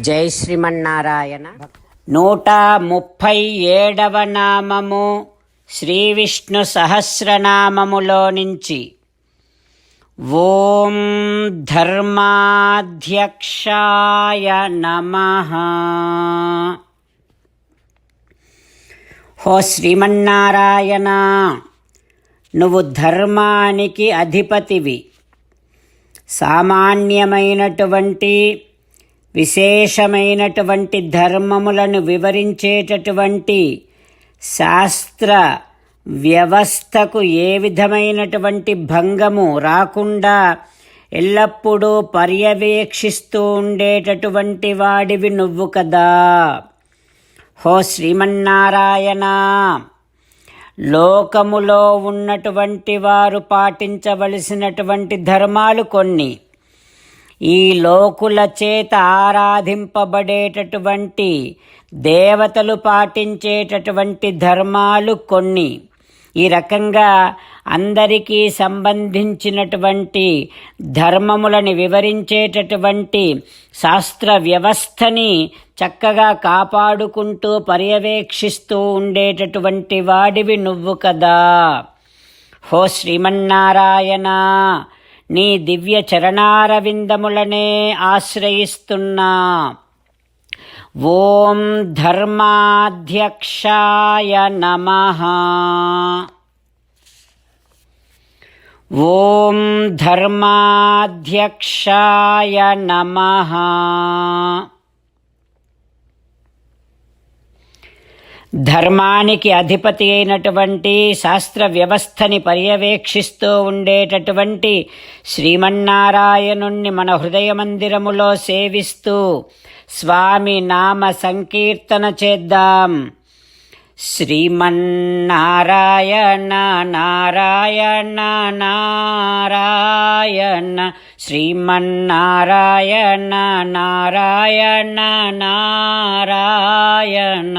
జై శ్రీమన్నారాయణ. నూట ముప్పై ఏడవ నామము శ్రీ విష్ణు సహస్రనామములో నుంచి. ఓం ధర్మాధ్యక్షాయ నమ. హో శ్రీమన్నారాయణ నువ్వు ధర్మానికి అధిపతివి. సామాన్యమైనటువంటి విశేషమైనటువంటి ధర్మములను వివరించేటటువంటి శాస్త్ర వ్యవస్థకు ఏ విధమైనటువంటి భంగము రాకుండా ఎల్లప్పుడూ పర్యవేక్షిస్తూ ఉండేటటువంటి వాడివి నువ్వు కదా. హో శ్రీమన్నారాయణ! లోకములో ఉన్నటువంటి వారు పాటించవలసినటువంటి ధర్మాలు కొన్ని. ఈ లోకుల చేత ఆరాధింపబడేటటువంటి దేవతలు పాటించేటటువంటి ధర్మాలు కొన్ని. ఈ రకంగా అందరికీ సంబంధించినటువంటి ధర్మములని వివరించేటటువంటి శాస్త్ర వ్యవస్థని చక్కగా కాపాడుకుంటూ పర్యవేక్షిస్తూ ఉండేటటువంటి వాడివి నువ్వు కదా. హో శ్రీమన్నారాయణ! నీ దివ్య చరణారవిందములనే ఆశ్రయిస్తున్నా. ఓం ధర్మాధ్యక్షాయ నమ. ఓం ధర్మాధ్యక్షాయ నమ. ధర్మానికి అధిపతి అయినటువంటి శాస్త్ర వ్యవస్థని పర్యవేక్షిస్తూ ఉండేటటువంటి శ్రీమన్నారాయణుణ్ణి మన హృదయ మందిరములో సేవిస్తూ స్వామి నామ సంకీర్తన చేద్దాం. శ్రీమన్నారాయణ నారాయణ నారాయణ శ్రీమన్నారాయణ నారాయణ నారాయణ.